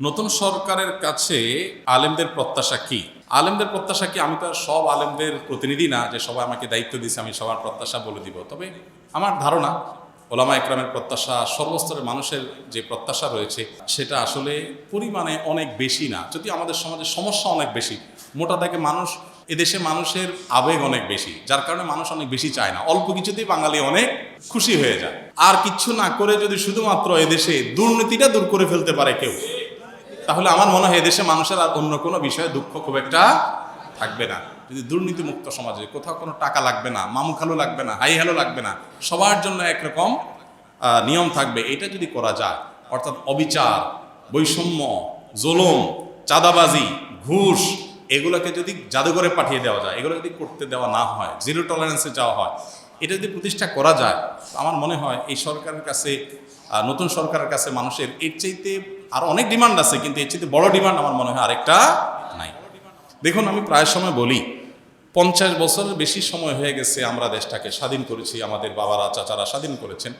নতুন সরকারের কাছে আলেমদের প্রত্যাশা কি? আলেমদের প্রত্যাশা কি? আমি তো সব আলেমদের প্রতিনিধি না যে সবাই আমাকে দায়িত্ব দিয়েছে, আমি সবার প্রত্যাশা বলে দিব। তবে আমার ধারণা ওলামা একরামের প্রত্যাশা সর্বস্তরের মানুষের যে প্রত্যাশা রয়েছে, সেটা আসলে পরিমাণে অনেক বেশি না। যদি আমাদের সমাজে সমস্যা অনেক বেশি, মোটা থেকে মানুষ, এদেশে মানুষের আবেগ অনেক বেশি, যার কারণে মানুষ অনেক বেশি চায় না। অল্প কিছুতেই বাঙালি অনেক খুশি হয়ে যায়। আর কিচ্ছু না করে যদি শুধুমাত্র এদেশে দুর্নীতিটা দূর করে ফেলতে পারে কেউ তাহলে আমার মনে হয় এদেশে মানুষের আর অন্য কোনো বিষয়ে দুঃখ খুব একটা থাকবে না। যদি দুর্নীতিমুক্ত সমাজে কোথাও কোনো টাকা লাগবে না, মামু খালু লাগবে না, হাই হ্যালো লাগবে না, সবার জন্য একরকম নিয়ম থাকবে। এটা যদি করা যায়, অর্থাৎ অবিচার, বৈষম্য, জোলম, চাঁদাবাজি, ঘুষ, এগুলোকে যদি জাদুঘরে পাঠিয়ে দেওয়া যায়, এগুলো যদি করতে দেওয়া না হয়, জিরো টলারেন্সে যাওয়া হয়, এটা যদি প্রতিষ্ঠা করা যায় আমার মনে হয় এই সরকারের কাছে নতুন সরকারের কাছে মানুষের এর চাইতে আর অনেক ডিমান্ড আছে, কিন্তু এর চেয়ে বড় ডিমান্ড আমার মনে হয় আরেকটা নাই। দেখুন, আমি প্রায় সময় বলি, পঞ্চাশ বছরের বেশি সময় হয়ে গেছে আমরা দেশটাকে স্বাধীন করেছি, আমাদের বাবারা, চাচারা স্বাধীন করেছেন।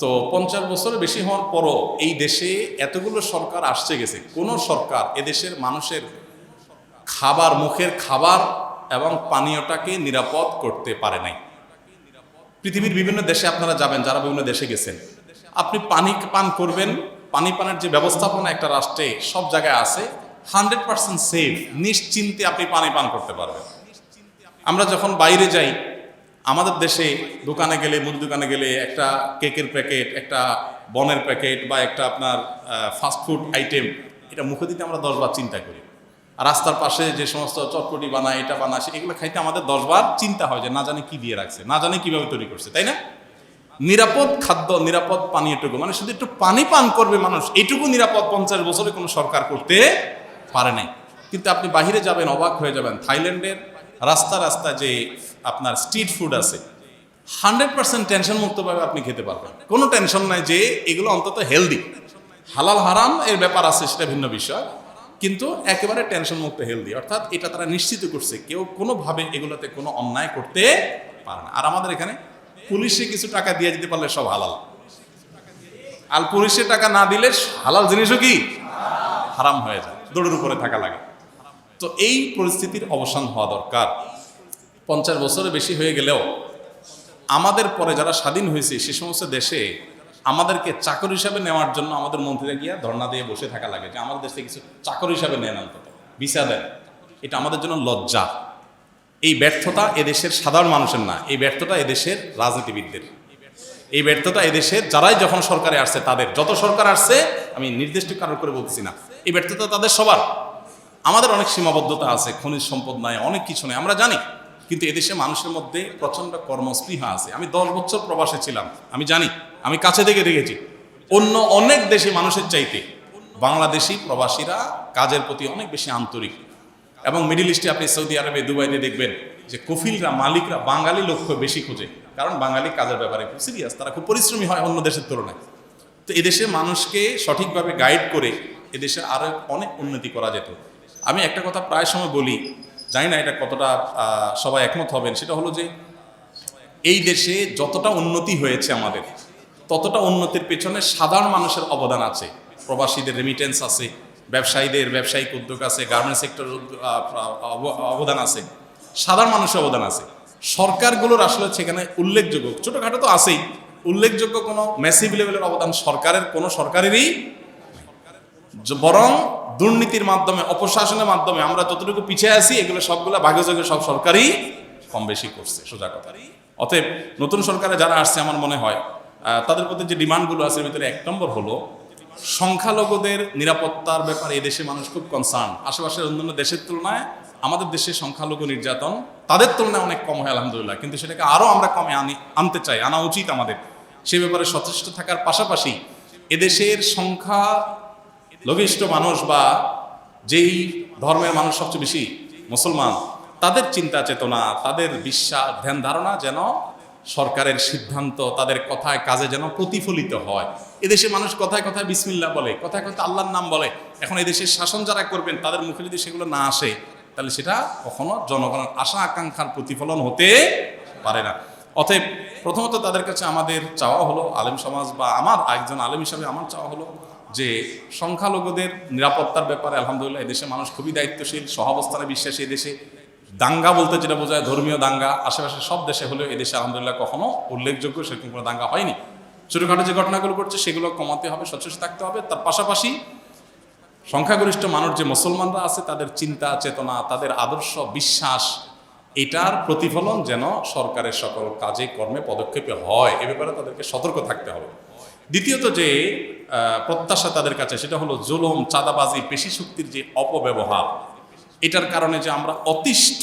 তো পঞ্চাশ বছরের বেশি হওয়ার পরও এই দেশে এতগুলো সরকার আসছে গেছে। কোন সরকার এদেশের মানুষের খাবার, মুখের খাবার এবং পানীয়টাকে নিরাপদ করতে পারে নাই। পৃথিবীর বিভিন্ন দেশে আপনারা যাবেন, যারা বিভিন্ন দেশে গেছেন। আপনি পানি পান করবেন পানি পানের যে ব্যবস্থাপনা একটা রাষ্ট্রে সব জায়গায় আছে, হান্ড্রেড পার্সেন্ট সেফ, নিশ্চিন্তে আপনি পানি পান করতে পারবেন। আমরা যখন বাইরে যাই, আমাদের দেশে দোকানে গেলে, মুদি দোকানে গেলে একটা কেকের প্যাকেট, একটা বনের প্যাকেট বা একটা আপনার ফাস্টফুড আইটেম এটা মুখে দিতে আমরা দশবার চিন্তা করি। রাস্তার পাশে যে সমস্ত চটপটি বানায়, এটা বানায় এগুলো খাইতে আমাদের দশবার চিন্তা হয় যে না জানে কি দিয়ে রাখছে, না জানে কীভাবে তৈরি করছে, তাই না? নিরাপদ খাদ্য, নিরাপদ পানি এটুকু। মানে শুধু একটু পানি পান করবে মানুষ, এটুকু নিরাপদ পঞ্চাশ বছরে কোনো সরকার করতে পারে নাই। কিন্তু আপনি বাহিরে যাবেন, অবাক হয়ে যাবেন। থাইল্যান্ডের রাস্তা রাস্তা যে আপনার স্ট্রিট ফুড আছে, হান্ড্রেড পার্সেন্ট টেনশন মুক্তভাবে আপনি খেতে পারবেন। কোনো টেনশন নাই যে এগুলো অন্তত হেলদি। হালাল হারাম এর ব্যাপার আছে, সেটা ভিন্ন বিষয়। কিন্তু একেবারে টেনশন মুক্ত হেলদি। অর্থাৎ এটা তারা নিশ্চিত করছে, কেউ কোনোভাবে এগুলোতে কোনো অন্যায় করতে পারে না। আর আমাদের এখানে পুলিশে কিছু টাকা দিয়ে দিতে পারলে সব হালাল। আর পুলিশে টাকা না দিলে হালাল জিনিসও কি? হারাম হয়ে যায়, দৌড়ের উপরে থাকা লাগে। তো এই পরিস্থিতির অবসান হওয়া দরকার। পঞ্চাশ বছরের বেশি হয়ে গেলেও আমাদের পরে যারা স্বাধীন হয়েছে সে সমস্ত দেশে আমাদেরকে চাকর হিসাবে নেওয়ার জন্য আমাদের মন্ত্রীরা গিয়া ধর্ণা দিয়ে বসে থাকা লাগে যে আমাদের দেশে কিছু চাকর হিসাবে নেন অন্তত ভিসা দেন। এটা আমাদের জন্য লজ্জা। এই ব্যর্থতা এদেশের সাধারণ মানুষের না, এই ব্যর্থতা এদেশের রাজনীতিবিদদের। এই ব্যর্থতা এদেশের যারাই যখন সরকারে আসছে তাদের, যত সরকার আসছে, আমি নির্দিষ্ট কারণ করে বলতেছি না। এই ব্যর্থতা তাদের সবার। আমাদের অনেক সীমাবদ্ধতা আছে, খনিজ সম্পদ নাই, অনেক কিছু নেই, আমরা জানি। কিন্তু এদেশে মানুষের মধ্যে প্রচণ্ড কর্মস্পৃহা আছে। আমি দশ বছর প্রবাসে ছিলাম, আমি জানি, আমি কাছে থেকে দেখেছি। অন্য অনেক দেশে মানুষের চাইতে বাংলাদেশি প্রবাসীরা কাজের প্রতি অনেক বেশি আন্তরিক। এবং মিডিল ইস্টে আপনি সৌদি আরবে, দুবাইতে দেখবেন যে কফিলরা, মালিকরা বাঙালি লক্ষ্য বেশি খোঁজে। কারণ বাঙালি কাজের ব্যাপারে খুব সিরিয়াস তারা খুব পরিশ্রমী হয় অন্য দেশের তুলনায়। তো এদেশে মানুষকে সঠিকভাবে গাইড করে এদেশে আরও অনেক উন্নতি করা যেত। আমি একটা কথা প্রায় সময় বলি, জানি না এটা কতটা সবাই একমত হবেন, সেটা হলো যে এই দেশে যতটা উন্নতি হয়েছে আমাদের, ততটা উন্নতির পেছনে সাধারণ মানুষের অবদান আছে। প্রবাসীদের রেমিটেন্স আছে ব্যবসায়ীদের, ব্যবসায়িক উদ্যোগ আছে গার্মেন্ট সেক্টর অবদান আছে, সাধারণ মানুষের অবদান আছে। সরকারগুলোর আসলে সেখানে উল্লেখযোগ্য, ছোটোখাটো তো আছেই। উল্লেখযোগ্য কোনো মেসিভ লেভেলের অবদান সরকারের, কোনো সরকারেরই বরং দুর্নীতির মাধ্যমে, অপশাসনের মাধ্যমে আমরা যতটুকু পিছিয়ে আছি, এগুলো সবগুলো ভাগে যোগে সব সরকারই কম বেশি করছে, সোজা কথা। অতএব নতুন সরকারে যারা আসছে, আমার মনে হয় তাদের প্রতি যে ডিমান্ডগুলো আছে ভিতরে এক নম্বর হলো সংখ্যালঘুদের নিরাপত্তার ব্যাপারে এই দেশে মানুষ খুব কনসার্ন আশেপাশের অন্যান্য দেশের তুলনায় আমাদের দেশে সংখ্যালঘু নির্যাতন তাদের তুলনায় অনেক কম হয়, আলহামদুলিল্লাহ। কিন্তু সেটাকে আরও আমরা কমে আনি, আনতে চাই, আনা উচিত আমাদের। সে ব্যাপারে সচেষ্ট থাকার পাশাপাশি এদেশের সংখ্যা লঘিষ্ঠ মানুষ বা যেই ধর্মের মানুষ সবচেয়ে বেশি মুসলমান, তাদের চিন্তা চেতনা তাদের বিশ্বাস ধ্যান ধারণা যেন সরকারের সিদ্ধান্ত, তাদের কথায় কাজে যেন প্রতিফলিত হয়। এদেশে মানুষ কথায় কথায় বিসমিল্লা বলে, কথায় কথায় আল্লাহর নাম বলে। এখন এদেশের শাসন যারা করবেন, তাদের মুখে যদি সেগুলো না আসে, তাহলে সেটা কখনো জনগণের আশা আকাঙ্ক্ষার প্রতিফলন হতে পারে না। অতএব প্রথমত তাদের কাছে আমাদের চাওয়া হলো, আলেম সমাজ বা আমার একজন আলেম হিসাবে আমার চাওয়া হলো যে সংখ্যালঘুদের নিরাপত্তার ব্যাপারে আলহামদুলিল্লাহ এদেশে মানুষ খুবই দায়িত্বশীল, সহাবস্থানে বিশ্বাসী এদেশে। দাঙ্গা বলতে যেটা বোঝায়, ধর্মীয় দাঙ্গা, আশেপাশে সব দেশে হলেও এদেশে আলহামদুলিল্লাহ কখনো উল্লেখযোগ্য সেরকম কোনো দাঙ্গা হয়নি। ছোটোখাটো যে ঘটনাগুলো ঘটছে, সেগুলো কমাতে হবে, সচেষ্ট থাকতে হবে। তার পাশাপাশি সংখ্যাগরিষ্ঠ মানুষ যে মুসলমানরা আছে, তাদের চিন্তা, চেতনা, তাদের আদর্শ, বিশ্বাস, এটার প্রতিফলন যেন সরকারের সকল কাজে, কর্মে পদক্ষেপে হয়, এ ব্যাপারে তাদেরকে সতর্ক থাকতে হবে। দ্বিতীয়ত যে প্রত্যাশা তাদের কাছে, সেটা হলো জুলুম, চাঁদাবাজি পেশি শক্তির যে অপব্যবহার এটার কারণে যে আমরা অতিষ্ঠ,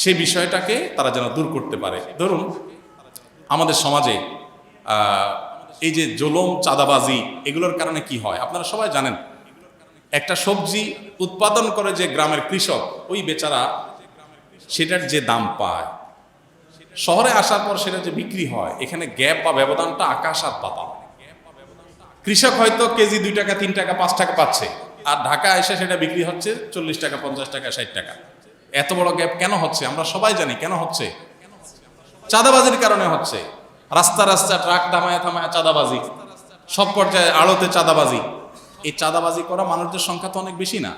সে বিষয়টাকে তারা যেন দূর করতে পারে। ধরুন, আমাদের সমাজে এই যে জুলুম, চাঁদাবাজি, এগুলোর কারণে কি হয়? আপনারা সবাই জানেন, একটা সবজি উৎপাদন করে যে গ্রামের কৃষক, ওই বেচারা সেটার যে দাম পায়, শহরে আসার পর সেটা যে বিক্রি হয়, এখানে গ্যাপ বা ব্যবধানটা আকাশ আর পাতা কৃষক হয়তো কেজি দুই টাকা, তিন টাকা, পাঁচ টাকা পাচ্ছে। আর ঢাকা এসে সেটা বিক্রি হচ্ছে চল্লিশ টাকা, পঞ্চাশ টাকা, ষাট টাকা। এত বড় গ্যাপ কেন হচ্ছে? আমরা সবাই জানি কেন হচ্ছে। চাঁদাবাজির কারণে হচ্ছে। রাস্তা রাস্তা ট্রাক দামায় থামায় চাঁদাবাজি। সব পর্যায়ে আড়তে চাঁদাবাজি। এই চাঁদাবাজি করা মানুষদের সংখ্যা তো অনেক বেশি না।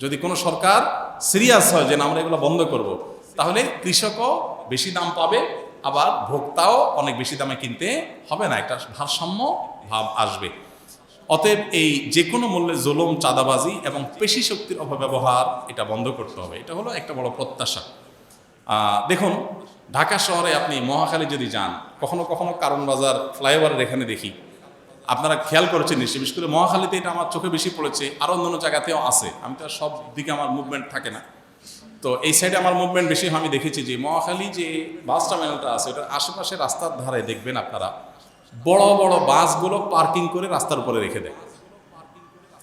যদি কোনো সরকার সিরিয়াস হয় যে না, আমরা এগুলো বন্ধ করব। তাহলে কৃষকও বেশি দাম পাবে, আবার ভোক্তাও অনেক বেশি দামে কিনতে হবে না। একটা ভারসাম্য ভাব আসবে। অতএব এই যে কোনো মূল্যে জুলুম, চাঁদাবাজি এবং পেশি শক্তির অপব্যবহার এটা বন্ধ করতে হবে। এটা হলো একটা বড় প্রত্যাশা। দেখুন, ঢাকা শহরে আপনি মহাখালী যদি যান, কখনো কখনো কারণ বাজার ফ্লাইওভারের এখানে দেখি। আপনারা খেয়াল করেছেন নিশ্চয় বিশেষ করে মহাখালীতে এটা আমার চোখে বেশি পড়েছে আরও অন্যান্য জায়গাতেও আছে। আমি তো সব দিকে আমার মুভমেন্ট থাকে না। তো এই সাইডে আমার মুভমেন্ট বেশি আমি দেখেছি যে মহাখালী যে বাস টার্মিনালটা আছে, ওটার আশেপাশে রাস্তার ধারে দেখবেন আপনারা। বড় বড় বাসগুলো পার্কিং করে রাস্তার উপরে রেখে দেয়।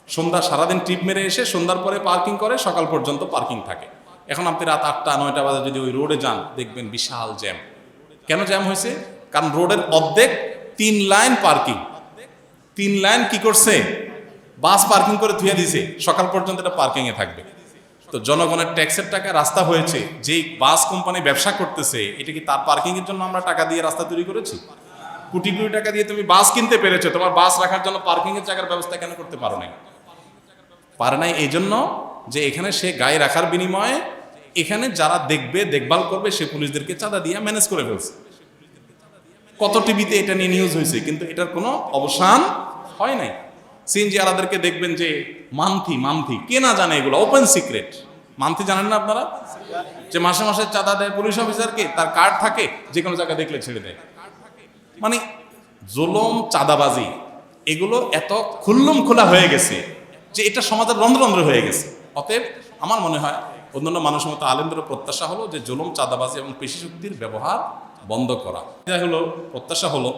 সন্ধ্যা সারাদিন ট্রিপ মেরে এসে সন্ধ্যার পরে পার্কিং করে, সকাল পর্যন্ত পার্কিং থাকে। এখন আপনি রাত আটটা, নয়টা বাজে যদি ওই রোডে যান, দেখবেন বিশাল জ্যাম। কেন জ্যাম হয়েছে? কারণ রোডের অর্ধেক তিন লাইন পার্কিং। তিন লাইন কি করছে? বাস পার্কিং করে ধুয়ে দিছে সকাল পর্যন্ত এটা পার্কিংয়ে থাকবে। তো জনগণের ট্যাক্সের টাকা রাস্তা হয়েছে। যেই বাস কোম্পানি ব্যবসা করতেছে, এটা কি তার পার্কিংয়ের জন্য আমরা টাকা দিয়ে রাস্তা তৈরি করেছি? কোটি কোটি টাকা দিয়ে তুমি বাস কিনতে পেরেছ, তোমার বাস রাখার জন্য পার্কিংয়ের জায়গার ব্যবস্থা কেন করতে পারো নাই? পারে নাই এই জন্য যে এখানে সে গায়ে রাখার বিনিময়ে এখানে যারা দেখবে, দেখভাল করবে, সে পুলিশদেরকে চাঁদা দিয়ে ম্যানেজ করে ফেলছে। কত টিভিতে এটা নিয়ে নিউজ হয়েছে, কিন্তু এটার কোনো অবসান হয় নাই। সিএনজি আলাদেরকে দেখবেন যে মান্থি মান্থি, কে না জানে এগুলো ওপেন সিক্রেট মান্থি জানেন না আপনারা? যে মাসে মাসে চাঁদা দেয় পুলিশ অফিসারকে তার কার্ড থাকে যে কোনো জায়গায় দেখলে ছেড়ে দেয়। মানে জুলম, চাঁদাবাজি, এগুলো এত খুল্লুম খোলা হয়ে গেছে যে এটা সমাজের রন্ধ্ররন্ধ্র হয়ে গেছে। অতএব আমার মনে হয় অন্যান্য মানুষের মতো আলেমদের প্রত্যাশা হলো যে জুলুম, চাঁদাবাজি এবং পেশি শক্তির ব্যবহার বন্ধ করা। এটা হলো প্রত্যাশা হলো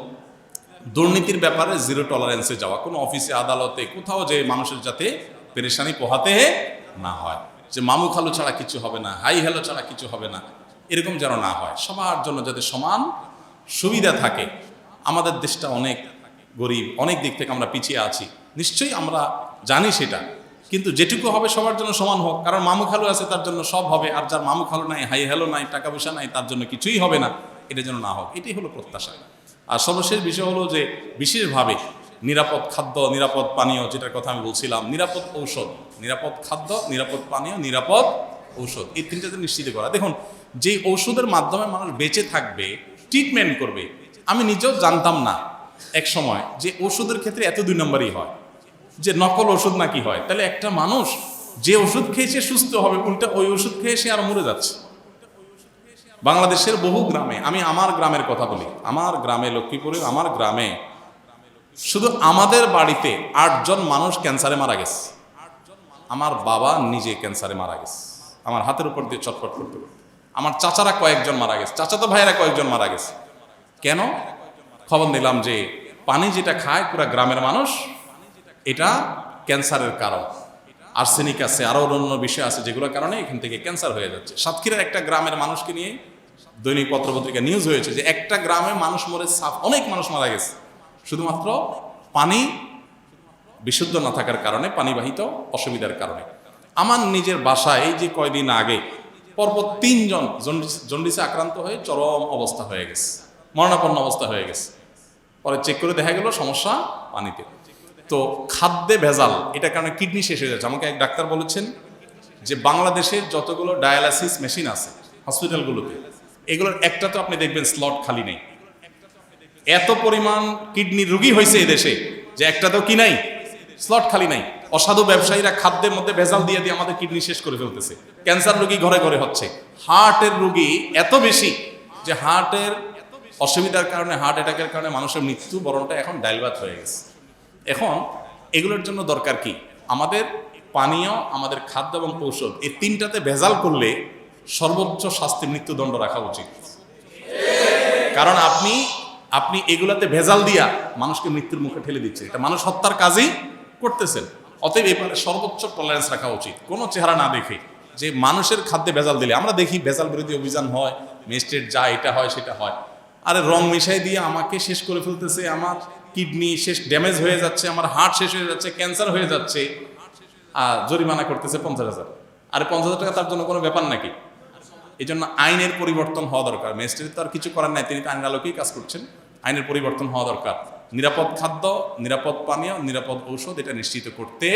দুর্নীতির ব্যাপারে জিরো টলারেন্সে যাওয়া। কোনো অফিসে, আদালতে, কোথাও যে মানুষের যাতে পেরেশানি পোহাতে না হয়। যে মামু খালু ছাড়া কিছু হবে না, হাই হ্যালো ছাড়া কিছু হবে না, এরকম যেন না হয়। সবার জন্য যাতে সমান সুবিধা থাকে আমাদের দেশটা অনেক গরিব, অনেক দিক থেকে আমরা পিছিয়ে আছি। নিশ্চয়ই আমরা জানি সেটা। কিন্তু যেটুকু হবে সবার জন্য সমান হোক, কারণ মামু খালু আছে তার জন্য সব হবে, আর যার মামু খালু নাই, হাই হ্যালো নাই, টাকা পয়সা নাই, তার জন্য কিছুই হবে না। এটা যেন না হোক, এটাই হলো প্রত্যাশা। আর সর্বশেষ বিষয় হলো যে বিশেষভাবে নিরাপদ খাদ্য, নিরাপদ পানীয়, যেটার কথা আমি বলছিলাম, নিরাপদ ঔষধ, নিরাপদ খাদ্য, নিরাপদ পানীয়, নিরাপদ ঔষধ, এই তিনটাতে নিশ্চিত করা। দেখুন যে ঔষধের মাধ্যমে মানুষ বেঁচে থাকবে ট্রিটমেন্ট করবে আমি নিজেও জানতাম না এক সময় যে ওষুধের ক্ষেত্রে এত দুই নম্বরই হয়, যে নকল ওষুধ নাকি হয়। তাহলে একটা মানুষ যে ওষুধ খেয়ে সে সুস্থ হবে, উল্টা ওই ওষুধ খেয়ে সে আর মরে যাচ্ছে। বাংলাদেশের বহু গ্রামে, আমি আমার গ্রামের কথা বলি, আমার গ্রামে লক্ষ্মীপুরে, আমার গ্রামে শুধু আমাদের বাড়িতে আটজন মানুষ ক্যান্সারে মারা গেছে। আমার বাবা নিজে ক্যান্সারে মারা গেছে। আমার হাতের উপর দিয়ে চটপট করতে আমার চাচারা কয়েকজন মারা গেছে। চাচাতো ভাইয়েরা কয়েকজন মারা গেছে। কেন? খবর নিলাম যে পানি যেটা খায় পুরা গ্রামের মানুষ, এটা ক্যান্সারের কারণ। আর্সেনিক আছে আরও অন্য বিষয় আছে যেগুলোর কারণে এখান থেকে ক্যান্সার হয়ে যাচ্ছে। সাতক্ষীরার একটা গ্রামের মানুষকে নিয়ে দৈনিক পত্রপত্রিকা নিউজ হয়েছে যে একটা গ্রামে মানুষ মরে, সাফ অনেক মানুষ মারা গেছে। শুধুমাত্র পানি বিশুদ্ধ না থাকার কারণে, পানিবাহিত অসুবিধার কারণে। আমার নিজের বাসায় যে কয়দিন আগে পরপর তিনজন জন্ডিসে আক্রান্ত হয়ে চরম অবস্থা হয়ে গেছে। মরণাপন্ন অবস্থা হয়ে গেছে। পরে চেক করে দেখা গেল, সমস্যা পানিতে। তো খাদ্যে ভেজাল এটা কারণে কিডনি শেষ হয়ে যাচ্ছে। আমাকে এক ডাক্তার বলেছেন যে বাংলাদেশের যতগুলো ডায়ালাসিস মেশিন আছে হসপিটালগুলোতে এগুলোর একটা তো আপনি দেখবেন স্লট খালি নেই। এত পরিমাণ কিডনি রুগী হয়েছে এদেশে যে একটা তো কি নাই? স্লট খালি নাই। অসাধু ব্যবসায়ীরা খাদ্যের মধ্যে ভেজাল দিয়ে দিয়ে আমাদের কিডনি শেষ করে ফেলতেছে। ক্যান্সার রোগী ঘরে ঘরে হচ্ছে। হার্টের রোগী এত বেশি যে হার্টের অসুবিধার কারণে হার্ট অ্যাটাকের কারণে মানুষের মৃত্যু বরণটা এখন ডাইলবাত হয়ে গেছে। এখন এগুলোর জন্য দরকার কি? আমাদের পানীয়, আমাদের খাদ্য এবং ঔষধ, এই তিনটাতে ভেজাল করলে সর্বোচ্চ শাস্তি মৃত্যুদণ্ড রাখা উচিত। কারণ আপনি আপনি এগুলাতে ভেজাল দিয়া মানুষকে মৃত্যুর মুখে ঠেলে দিচ্ছে এটা মানুষ হত্যার কাজই করতেছেন। অতএব এবারে সর্বোচ্চ টলারেন্স রাখা উচিত। কোনো চেহারা না দেখে যে মানুষের খাদ্যে ভেজাল দিলে। আমরা দেখি ভেজাল বিরোধী অভিযান হয় মেস্টের যা এটা হয়, সেটা হয়। আরে রং মিশাই দিয়ে আমাকে শেষ করে ফেলতেছে, আমার কিডনি শেষ ড্যামেজ হয়ে যাচ্ছে, আমার হার্ট শেষ হয়ে যাচ্ছে ক্যান্সার হয়ে যাচ্ছে, আর জরিমানা করতেছে পঞ্চাশ হাজার। আরে পঞ্চাশ হাজার টাকা তার জন্য কোনো ব্যাপার নাকি? এই জন্য আইনের পরিবর্তন হওয়া দরকার। ম্যাজিস্ট্রেট তো আর কিছু করার নাই, তিনি তো আইন আলোকেই কাজ করছেন। আইনের পরিবর্তন হওয়া দরকার। নিরাপদ খাদ্য, নিরাপদ পানীয়, নিরাপদ ঔষধ, এটা নিশ্চিত করতে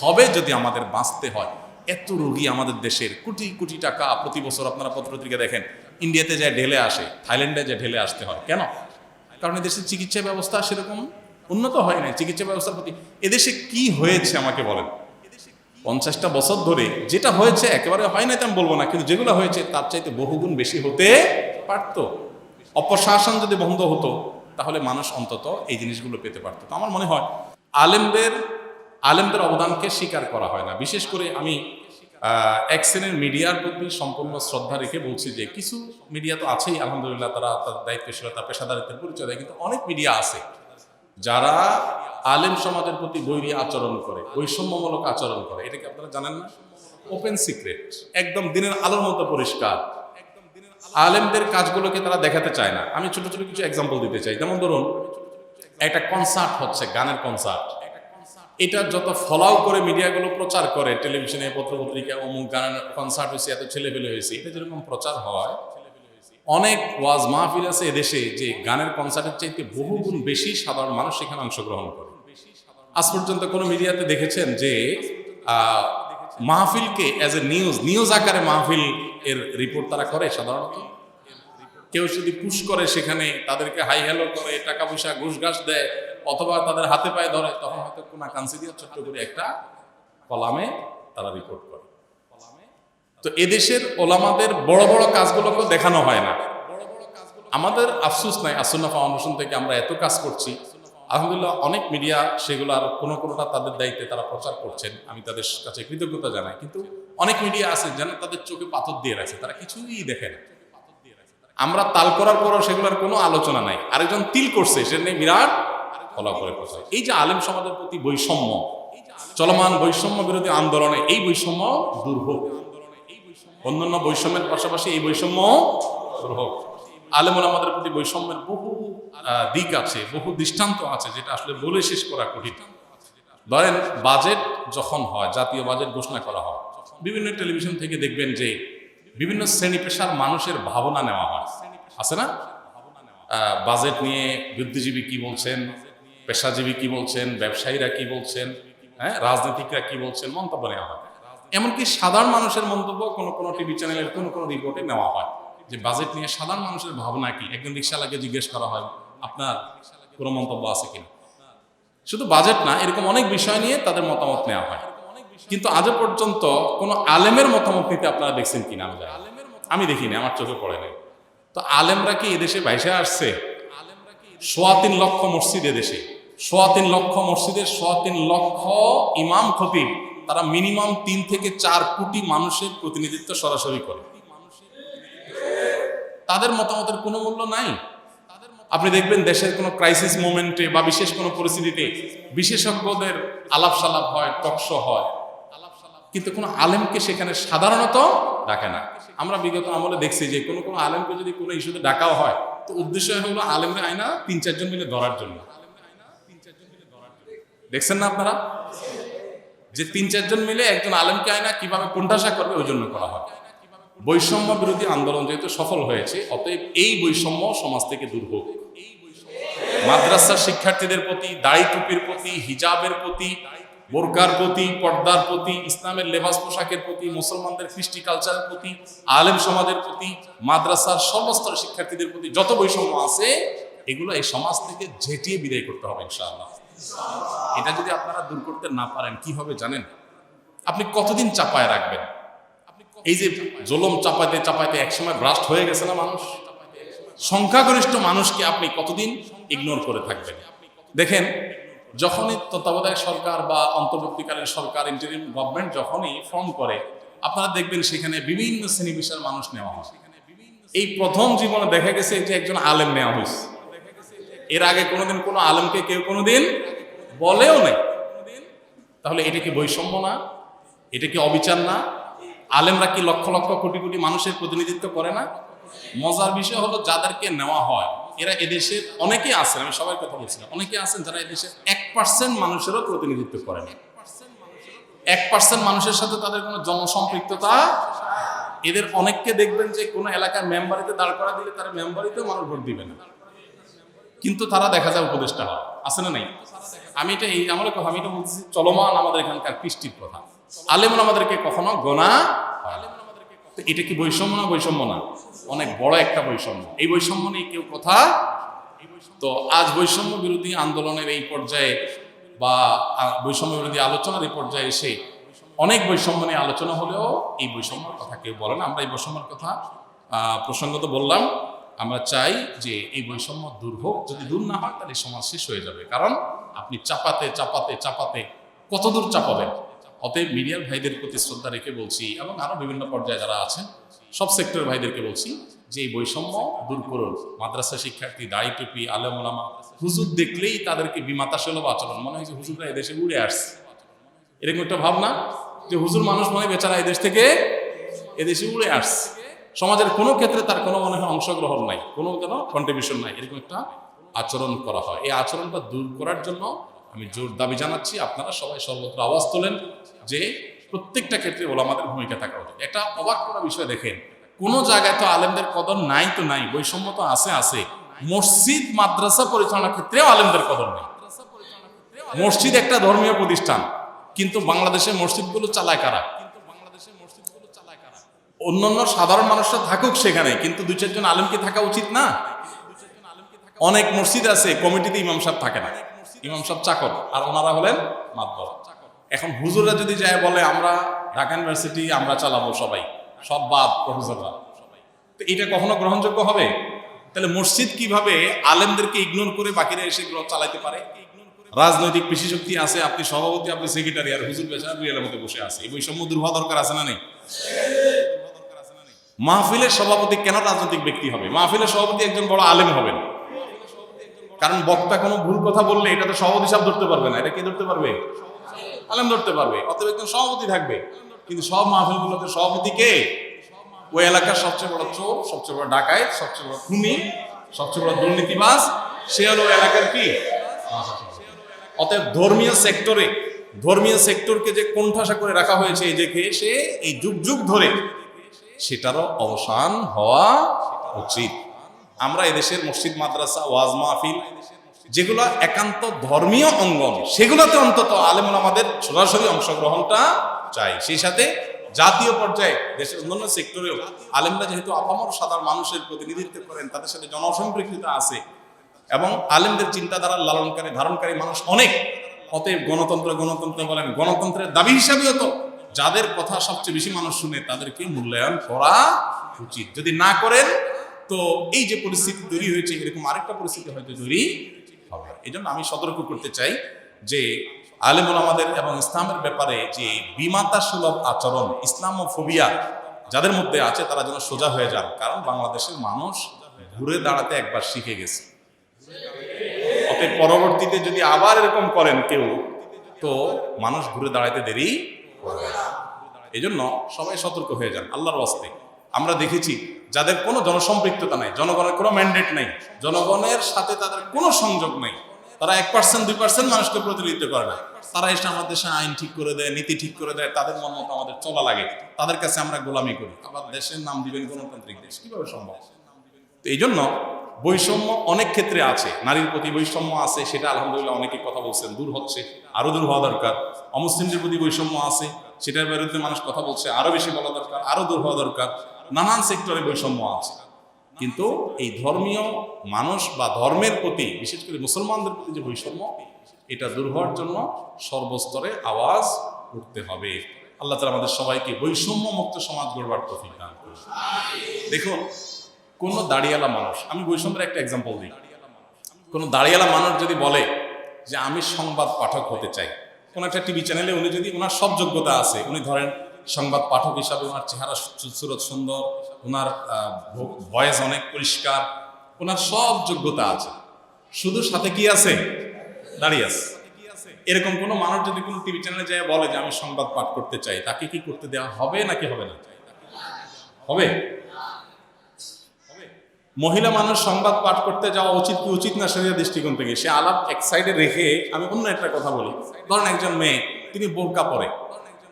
হবে যদি আমাদের বাঁচতে হয়। এত রোগী আমাদের দেশের কোটি কোটি টাকা প্রতি বছর আপনারা পত্রপত্রিকা দেখেন। ইন্ডিয়াতে যায় ঢেলে আসে, থাইল্যান্ডে যায় ঢেলে আসতে হয়, কেন? কারণ এদেশের চিকিৎসা ব্যবস্থা সেরকম উন্নত হয় না চিকিৎসা ব্যবস্থার প্রতি এদেশে কি হয়েছে আমাকে বলেন। পঞ্চাশটা বছর ধরে যেটা হয়েছে, একেবারে হয় না আমি বলব না, কিন্তু যেগুলো হয়েছে তার চাইতে বহুগুণ বেশি হতে পারত। অপশাসন যদি বন্ধ হতো, তাহলে মানুষ অন্তত এই জিনিসগুলো পেতে পারতো। তো আমার মনে হয়, আলেমদের আলেমদের অবদানকে স্বীকার করা হয় না। বিশেষ করে আমি এক শ্রেণির মিডিয়ার প্রতি সম্পূর্ণ শ্রদ্ধা রেখে বলছি যে কিছু মিডিয়া তো আছেই, আলহামদুলিল্লাহ, তারা তাদের দায়িত্বশীলতা, পেশাদারিত্বের পরিচয় দেয়, কিন্তু অনেক মিডিয়া আছে যারা আলেম সমাজের প্রতি বৈরী আচরণ করে, বৈষম্যমূলক আচরণ করে। এটাকে আপনারা জানেন না? ওপেন সিক্রেট একদম দিনের আলোর মতো পরিষ্কার। আলেমদের কাজগুলোকে তারা দেখাতে চায় না। আমি ছোট ছোট কিছু এক্সাম্পল দিতে চাই। যেমন ধরুন, একটা কনসার্ট হচ্ছে, গানের কনসার্ট এটা যত ফলাও করে মিডিয়াগুলো প্রচার করে, টেলিভিশনে পত্রপত্রিকা, অমুক গানের কনসার্ট হয়েছে, এত ছেলে পেলে হয়েছে, এটা যেরকম প্রচার হয়, অনেক ওয়াজ মাহফিল আছে এদেশে যে গানের কনসার্টের চাইতে বহুগুণ বেশি সাধারণ মানুষ সেখানে অংশগ্রহণ করে। আজ পর্যন্ত কোনো মিডিয়াতে দেখেছেন যে মাহফিলকে অ্যাজ এ নিউজ নিউজ আকারে মাহফিল এর রিপোর্ট তারা করে সাধারণত? কেউ যদি পুশ করে সেখানে, তাদেরকে হাই হ্যালো করে, টাকা পয়সা ঘুষ ঘাস দেয় অথবা তাদের হাতে পায়ে ধরে, তখন হয়তো কোন কান্সি দিয়ে ছোট্ট করে একটা কলামে তারা রিপোর্ট করে। তো এদেশের ওলামাদের বড় বড় কাজগুলোকে দেখানো হয় না। আমাদের আফসোস নাই আসন্না ফাউন্ডেশন থেকে আমরা এত কাজ করছি। আলহামদুলিল্লাহ, অনেক মিডিয়া সেগুলার কোনো কোনোটা তাদের দায়িত্বে তারা প্রচার করছেন, আমি তাদের কাছে কৃতজ্ঞতা জানাই। কিন্তু অনেক মিডিয়া আছে যেন তাদের চোখে পাথর দিয়ে রাখছে, তারা কিছুই দেখে না। আমরা তাল করার পরও সেগুলোর কোনো আলোচনা নাই। আরেকজন তিল করছে, সে নিয়ে বিরাট ফলো করে প্রচার। এই যে আলেম সমাজের প্রতি বৈষম্য, চলমান বৈষম্য বিরোধী আন্দোলনে এই বৈষম্য দূর হোক। অন্যান্য বৈষম্যের পাশাপাশি এই বৈষম্য দূর হোক। আলেমন আমাদের প্রতি বৈষম্যের বহু দিক আছে, বহু দৃষ্টান্ত আছে, যেটা আসলে বলে শেষ করা কঠিন। ধরেন, বাজেট যখন হয়, জাতীয় বাজেট ঘোষণা করা হয়, বিভিন্ন টেলিভিশন থেকে দেখবেন যে বিভিন্ন শ্রেণি পেশার মানুষের ভাবনা নেওয়া হয়। আছে না? বাজেট নিয়ে বুদ্ধিজীবী কি বলছেন? পেশাজীবী কি বলছেন, ব্যবসায়ীরা কি বলছেন হ্যাঁ রাজনীতিকরা কি বলছেন, মন্তব্য নেওয়া হয়। এমনকি সাধারণ মানুষের মন্তব্য কোনো কোনো টিভি চ্যানেলের কোনো কোনো রিপোর্টে নেওয়া হয়। যে বাজেট নিয়ে সাধারণ মানুষের ভাবনা কি? একজন রিক্সাওয়ালাকে জিজ্ঞেস করা হয়, আপনার কোনো মন্তব্য আছে কিনা? শুধু বাজেট না, এরকম অনেক বিষয় নিয়ে তাদের মতামত নেওয়া হয়। কিন্তু আজও পর্যন্ত কোনো আলেমের মতামত নিতে আপনারা দেখছেন কিনা আমি জানি আমি দেখিনি আমার চোখে পড়ে নাই। তো আলেমরা কি এদেশে বাইসে আসছে? সোয়া তিন লক্ষ মসজিদ এদেশে সোয়া তিন লক্ষ মসজিদের সোয়া তিন লক্ষ ইমাম খতিব, তারা মিনিমাম তিন থেকে চার কোটি মানুষের প্রতিনিধিত্ব সরাসরি করে। তাদের মতামতের কোনো মূল্য নাই। আপনি দেখবেন দেশের কোনো ক্রাইসিস মোমেন্টে বা বিশেষ কোনো পরিস্থিতিতে বিশেষজ্ঞদের আলাপ সালাপ হয় টকশো হয়। কিন্তু কোনো আলেমকে সেখানে সাধারণত ডাকে না। আমরা বিগত আমলে দেখছি যে কোনো কোনো আলেমকে যদি কোনো ইস্যুতে ডাকাও হয়, তো উদ্দেশ্য হলো আলেমরা আয়না তিন চারজন মিলে ধরার জন্য। দেখছেন না আপনারা? যে তিন, চারজন মিলে একজন আলেমকে আয়না কীভাবে কোণঠাসা করবে, ওই জন্য করা হয় বৈষম্য বিরোধী আন্দোলন যেহেতু সফল হয়েছে, অতএব এই বৈষম্য সমাজ থেকে দূর হোক। মাদ্রাসার শিক্ষার্থীদের প্রতি, দাড়ি টুপির প্রতি, হিজাবের প্রতি, বোরকার প্রতি, পর্দার প্রতি, ইসলামের লেবাস পোশাকের প্রতি, মুসলমানদের কৃষ্টি কালচারের প্রতি, আলেম সমাজের প্রতি, মাদ্রাসার সর্বস্তরের শিক্ষার্থীদের প্রতি যত বৈষম্য আছে, এগুলো এই সমাজ থেকে ঝেঁটিয়ে বিদায় করতে হবে, ইনশাআল্লাহ। এটা যদি আপনারা দূর করতে না পারেন কি হবে জানেন? আপনি কতদিন চাপায় রাখবেন? এই যে জলম চাপাইতে চাপাইতে একসময় ব্রাস্ট হয়ে গেছে না মানুষ? সংখ্যাগরিষ্ঠ মানুষকে আপনি কতদিন ইগনোর করে থাকবেন? দেখেন যখনই তত্ত্বাবধায়ক সরকার বা অন্তর্বর্তীকালীন সরকার ইন্টারিম গভর্নমেন্ট যখনই ফর্ম করে আপনারা দেখবেন সেখানে বিভিন্ন শ্রেণি বিষয়ের মানুষ নেওয়া হয়। এই প্রথম জীবনে দেখা গেছে যে একজন আলেম নেওয়া হয়েছে। এর আগে কোনোদিন কোনো আলমকে কেউ কোনোদিন বলেও নাই। তাহলে এটা কি বৈষম্য না? এটা কি অবিচার না? আলেমরা কি লক্ষ লক্ষ কোটি কোটি মানুষের প্রতিনিধিত্ব করে না? মজার বিষয় হলো যাদেরকে নেওয়া হয়, এরা এদেশের অনেকেই আছেন, আমি সবাই কথা বলছিলাম অনেকে আছেন যারা এদেশের এক পার্সেন্ট মানুষেরও প্রতিনিধিত্ব করে না। এক পার্সেন্ট মানুষের সাথে তাদের কোনো জনসম্পৃক্ততা এদের অনেককে দেখবেন যে কোনো এলাকার মেম্বারিতে দাঁড় করা দিলে তারা মেম্বারিতেও মানুষ ভোট দিবে না। কিন্তু তারা দেখা যায় উপদেষ্টা হয়। আছে না নাই? আমি এটা এই আমার আমি এটা বলতেছি, চলমান আমাদের এখানকার কৃষ্টির কথা। আলেমন আমাদেরকে কখনো গোনা এটা কি বৈষম্য না বৈষম্য না? অনেক বড় একটা বৈষম্য। এই বৈষম্য নিয়ে কেউ কথা তো আজ বৈষম্য বিরোধী আন্দোলনের এই পর্যায়ে বা বৈষম্য বিরোধী আলোচনার এই পর্যায়ে এসে অনেক বৈষম্য নিয়ে আলোচনা হলেও এই বৈষম্যের কথা কেউ বলে না। আমরা এই বৈষম্যের কথা প্রসঙ্গত বললাম। আমরা চাই যে এই বৈষম্য দূর হোক। যদি দূর না হয়, তাহলে সমাজ শেষ হয়ে যাবে। কারণ আপনি চাপাতে চাপাতে চাপাতে কতদূর চাপাবেন? অতএব মিডিয়ার ভাইদের প্রতি শ্রদ্ধা রেখে বলছি, এবং আরও বিভিন্ন পর্যায়ে যারা আছেন, সব সেক্টরের ভাইদেরকে বলছি যে এই বৈষম্য দূর করুন। মাদ্রাসা শিক্ষার্থী দাড়ি টুপি আলেম ওলামা, হুজুর দেখলেই তাদেরকে বিমাতা সুলভ আচরণ। মনে হয় যে হুজুররা এদেশে উড়ে আসছে। এরকম একটা ভাবনা যে হুজুর মানুষ মনে বেচারা এদেশ থেকে এদেশে উড়ে আসছে। সমাজের কোনো ক্ষেত্রে তার কোনো মনে হয় অংশগ্রহণ নাই, কোনো কোনো কন্ট্রিবিউশন নাই, এরকম একটা আচরণ করা হয়। এই আচরণটা দূর করার জন্য আমি জোর দাবি জানাচ্ছি, আপনারা সবাই সর্বত্র আওয়াজ তোলেন যে প্রত্যেকটা ক্ষেত্রে ওলামাদের ভূমিকা থাকা উচিত। একটা অবাক করা বিষয় দেখেন, কোনো জায়গায় তো আলেমদের কদর নাই তো নাই, বৈষম্য তো আছে আছে। মসজিদ, মাদ্রাসা পরিচালনার ক্ষেত্রেও আলেমদের কদর নেই। মসজিদ একটা ধর্মীয় প্রতিষ্ঠান, কিন্তু বাংলাদেশের মসজিদগুলো চালায় কারা? অন্যান্য সাধারণ মানুষরা থাকুক সেখানে, কিন্তু দুই চারজন আলেম কি থাকা উচিত না। অনেক মসজিদ আছে, কমিটিতে ইমাম সাহেব থাকে না। ইমাম সাহেব চাকর, আর ওনারা হলেন মাতবর। এখন হুজুররা যদি যায় বলে, আমরা ঢাকা ইউনিভার্সিটি, আমরা চালাবো সবাই, সব বাদ, প্রফেসররা। তো এটা কখনো গ্রহণযোগ্য হবে? তাহলে মসজিদ কীভাবে আলেমদেরকে ইগনোর করে বাকিরা এসে চালাইতে পারে? রাজনৈতিক পেশি শক্তি আছে, আপনি সভাপতি, আপনি সেক্রেটারি আর হুজুর বেচারা রিয়েলের মধ্যে বসে আছে। এই বৈষম্য দূর হওয়া দরকার আছে না নেই? মাহফিলের সভাপতি কেন রাজনৈতিক ব্যক্তি হবে? মাহফিলের সভাপতি একজন বড় আলেম হবেন। কারণ বক্তা কোনো ভুল কথা বললে এটা তো সভাপতি সাহেব ধরতে পারবে না। এটা কে ধরতে পারবে? আলেম ধরতে পারবে। অতএব একজন সভাপতি থাকবে। কিন্তু সব মাহফিলগুলোতে সভাপতি কে? ওই এলাকার সবচেয়ে বড় চোর, সবচেয়ে বড় ডাকায় সবচেয়ে বড় খুনি, সবচেয়ে বড় দুর্নীতিবাজ, সে হলো এলাকার কি? অতএব ধর্মীয় সেক্টরে, ধর্মীয় সেক্টরকে যে কোণঠাসা করে রাখা হয়েছে এই যে সে এই যুগ যুগ ধরে সেটারও অবসান হওয়া উচিত। আমরা এদেশের মসজিদ, মাদ্রাসা, ওয়াজ মাহফিল, যেগুলো একান্ত ধর্মীয় অঙ্গন, সেগুলোতে অন্তত আলেমন আমাদের সরাসরি অংশগ্রহণটা চাই। সেই সাথে জাতীয় পর্যায়ে দেশের অন্যান্য সেক্টরেও আলেমরা যেহেতু আপামর সাধারণ মানুষের প্রতিনিধিত্ব করেন, তাদের সাথে জনসম্পৃক্ততা আছে এবং আলেমদের চিন্তাধারা লালনকারী, ধারণকারী মানুষ অনেক। অতএব গণতন্ত্র গণতন্ত্র বলেন। গণতন্ত্রের দাবি হিসাবেও তো যাদের কথা সবচেয়ে বেশি মানুষ শুনে তাদেরকে মূল্যায়ন করা উচিত। যদি না করেন, তো এই যে পরিস্থিতি তৈরি হয়েছে, এরকম আরেকটা পরিস্থিতি হয়তো তৈরি হবে। এই জন্য আমি সতর্ক করতে চাই যে আলেমুল আমাদের এবং ইসলামের ব্যাপারে যে বিমাতা সুলভ আচরণ ইসলাম ও ফোবিয়া যাদের মধ্যে আছে, তারা যেন সোজা হয়ে যান। কারণ বাংলাদেশের মানুষ ঘুরে দাঁড়াতে একবার শিখে গেছে। অতএব পরবর্তীতে যদি আবার এরকম করেন কেউ, তো মানুষ ঘুরে দাঁড়াইতে দেরি। এই জন্য সবাই সতর্ক হয়ে যান, আল্লাহর ওয়াস্তে। আমরা দেখেছি, যাদের কোনো জনসম্পৃক্ততা নাই, জনগণের কোনো ম্যান্ডেট নাই, জনগণের সাথে তাদের কোনো সংযোগ নাই, তারা এক পার্সেন্ট দুই পার্সেন্ট মানুষকে প্রতিনিধিত্ব করে না। তারা এসে আমাদের দেশে আইন ঠিক করে দেয়, নীতি ঠিক করে দেয়, তাদের মন মতো আমাদের চলা লাগে, তাদের কাছে আমরা গোলামি করি। আবার দেশের নাম দিবেন গণতান্ত্রিক দেশ, কীভাবে সম্ভব? এই জন্য বৈষম্য অনেক ক্ষেত্রে আছে। নারীর প্রতি বৈষম্য আছে, সেটা আলহামদুলিল্লাহ অনেকে কথা বলছেন, দূর হচ্ছে, আরও দূর হওয়া দরকার। অমুসলিমদের প্রতি বৈষম্য আছে, সেটার বিরুদ্ধে মানুষ কথা বলছে, আরও বেশি বলা দরকার, আরও দূর হওয়া দরকার। নানান সেক্টরে বৈষম্য আছে। কিন্তু এই ধর্মীয় মানুষ বা ধর্মের প্রতি, বিশেষ করে মুসলমানদের প্রতি যে বৈষম্য, এটা দূর হওয়ার জন্য সর্বস্তরে আওয়াজ উঠতে হবে। আল্লাহ তালা আমাদের সবাইকে বৈষম্য মুক্ত সমাজ গড়বার করুন। দেখুন কোন দাড়িয়ালা মানুষ, আমি বৈষম্যের একটা এক্সাম্পল দিই। কোনো দাড়িয়ালা মানুষ যদি বলে যে, আমি সংবাদ পাঠক হতে চাই। কোন একটা টিভি চ্যানেলে উনি যদি ওনার সব যোগ্যতা আছে, উনি ধরেন সংবাদ পাঠক হিসাবে ওনার চেহারা সুরত সুন্দর ওনার ভয়েস অনেক পরিষ্কার ওনার সব যোগ্যতা আছে। শুধু সাথে কি আছে? দাঁড়িয়ে আছে। এরকম কোনো মানুষ যদি কোনো টিভি চ্যানেলে যায় বলে যে, আমি সংবাদ পাঠ করতে চাই। তাকে কি করতে দেওয়া হবে নাকি হবে না? হবে। মহিলা মানুষ সংবাদ পাঠ করতে যাওয়া উচিত কি উচিত না সেটা দৃষ্টিকোণ থেকে। সে আলাপ এক সাইডে রেখে আমি অন্য একটা কথা বলি। ধরেন একজন মেয়ে, তিনি বোরকা পরে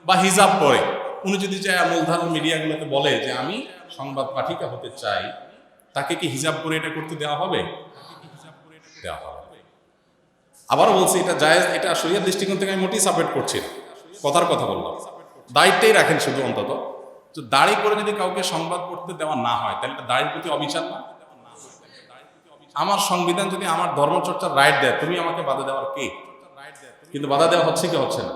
বা হিজাব পরে। উনি যদি যায় মূলধারণ মিডিয়াগুলোকে বলে যে, আমি সংবাদ পাঠিকা হতে চাই, তাকে কি হিজাব করে এটা করতে দেওয়া হবে? দেওয়া হবে। আবারও বলছি, এটা জায়েজ, এটা শরীয়ত দৃষ্টিকোণ থেকে আমি মোটেই সাপোর্ট করছি কথার কথা বললাম। দায়িত্বেই রাখেন শুধু অন্তত। তো দাড়ি করে যদি কাউকে সংবাদ পড়তে দেওয়া না হয়, তাহলে এটা দাড়ির প্রতি অবিচার না? আমার সংবিধান যদি আমার ধর্মচর্চার রাইট দেয়, তুমি আমাকে বাধা দেওয়ার কে? কিন্তু বাধা দেওয়া হচ্ছে কি হচ্ছে না?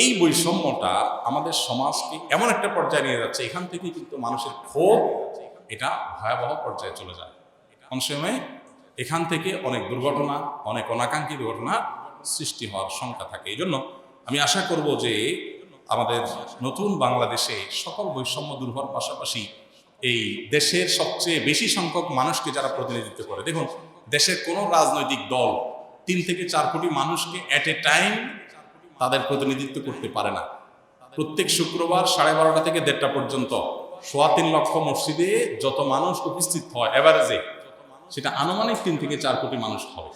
এই বৈষম্যটা আমাদের সমাজকে এমন একটা পর্যায়ে নিয়ে যাচ্ছে, এখান থেকে কিন্তু মানুষের ক্ষোভ, এটা ভয়াবহ পর্যায়ে চলে যায়। অনেক সময়? এখান থেকে অনেক দুর্ঘটনা, অনেক অনাকাঙ্ক্ষী দুর্ঘটনা সৃষ্টি হওয়ার শঙ্কা থাকে। এই জন্য আমি আশা করব যে আমাদের নতুন বাংলাদেশে সকল বৈষম্য দূর হওয়ার পাশাপাশি এই দেশের সবচেয়ে বেশি সংখ্যক মানুষকে যারা প্রতিনিধিত্ব করে, দেখুন, দেশের কোনো রাজনৈতিক দল তিন থেকে চার কোটি মানুষকে অ্যাট এ টাইম তাদের প্রতিনিধিত্ব করতে পারে না। প্রত্যেক শুক্রবার সাড়ে বারোটা থেকে দেড়টা পর্যন্ত সোয়া তিন লক্ষ মসজিদে যত মানুষ উপস্থিত হয় এভারেজে সেটা আনুমানিক তিন থেকে চার কোটি মানুষ হবে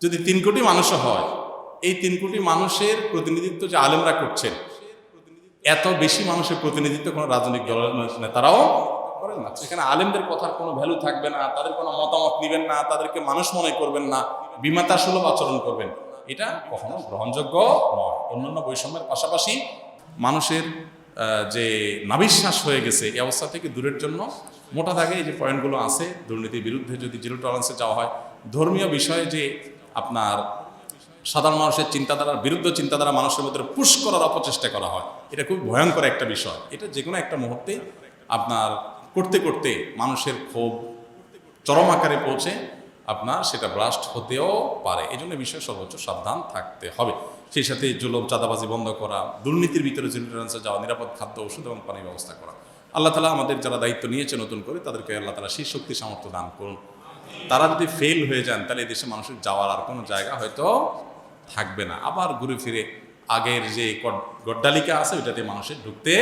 যদি তিন কোটি মানুষও হয় এই তিন কোটি মানুষের প্রতিনিধিত্ব যে আলেমরা করছেন, এত বেশি মানুষের প্রতিনিধিত্ব কোনো রাজনৈতিক দলের নেতারাও করেন না। সেখানে আলেমদের কথার কোনো ভ্যালু থাকবে না, তাদের কোনো মতামত নেবেন না, তাদেরকে মানুষ মনে করবেন না, বিমাতা সুলভ আচরণ করবেন। এটা কখনো গ্রহণযোগ্য নয়। অন্যান্য বৈষম্যের পাশাপাশি মানুষের যে নাবিশ্বাস হয়ে গেছে এই অবস্থা থেকে দূরের জন্য মোটা দাগে এই যে পয়েন্টগুলো আছে, দুর্নীতির বিরুদ্ধে যদি জিরো টলারেন্সে যাওয়া হয়, ধর্মীয় বিষয়ে যে আপনার সাধারণ মানুষের চিন্তাধারার বিরুদ্ধ চিন্তাধারা মানুষের মধ্যে পুশ করার অপচেষ্টা করা হয়। এটা খুব ভয়ঙ্কর একটা বিষয়। এটা যে কোনো একটা মুহূর্তে আপনার করতে করতে মানুষের ক্ষোভ চরম আকারে পৌঁছে আপনার সেটা ব্লাস্ট হতেও পারে। এই জন্য বিষয়ে সর্বোচ্চ সাবধান থাকতে হবে। সেই সাথে জুলম, চাঁদাবাজি বন্ধ করা, দুর্নীতির ভিতরে জিরোটলারেন্সে যাওয়া, নিরাপদ খাদ্য, ওষুধ এবং পানির ব্যবস্থা করা। আল্লাহ তালা আমাদের যারা দায়িত্ব নিয়েছে নতুন করে, তাদেরকে আল্লাহ তালা সেই শক্তি, সামর্থ্য দান করুন। তারা যদি ফেল হয়ে যান, তাহলে দেশে মানুষের যাওয়ার আর কোনো জায়গা হয়তো থাকবে না। আবার ঘুরে ফিরে আগের যে গড্ডালিকা আছে ওইটাতে মানুষের ঢুকতে